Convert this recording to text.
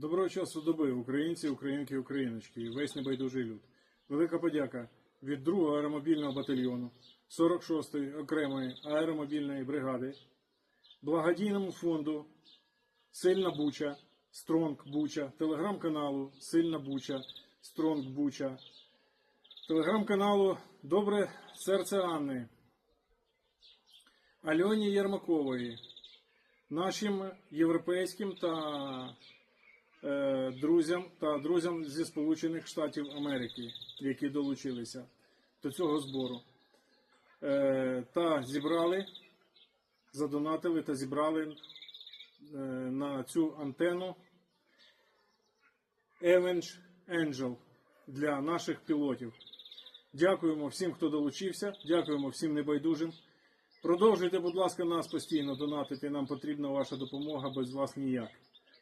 Доброго часу доби, українці, українки, україночки і весь небайдужий люд. Велика подяка від 2-го аеромобільного батальйону 46-ї окремої аеромобільної бригади, благодійному фонду Сильна Буча, Стронг Буча, телеграм-каналу Сильна Буча, Стронг Буча, телеграм-каналу Добре серце Анни, Альоні Єрмакової, нашим європейським та друзям та друзям зі Сполучених Штатів Америки, які долучилися до цього збору. Е, та зібрали, задонатили та зібрали е, на цю антенну Avenge Angel для наших пілотів. Дякуємо всім, хто долучився. Дякуємо всім небайдужим. Продовжуйте, будь ласка, нас постійно донатити. Нам потрібна ваша допомога без вас ніяк.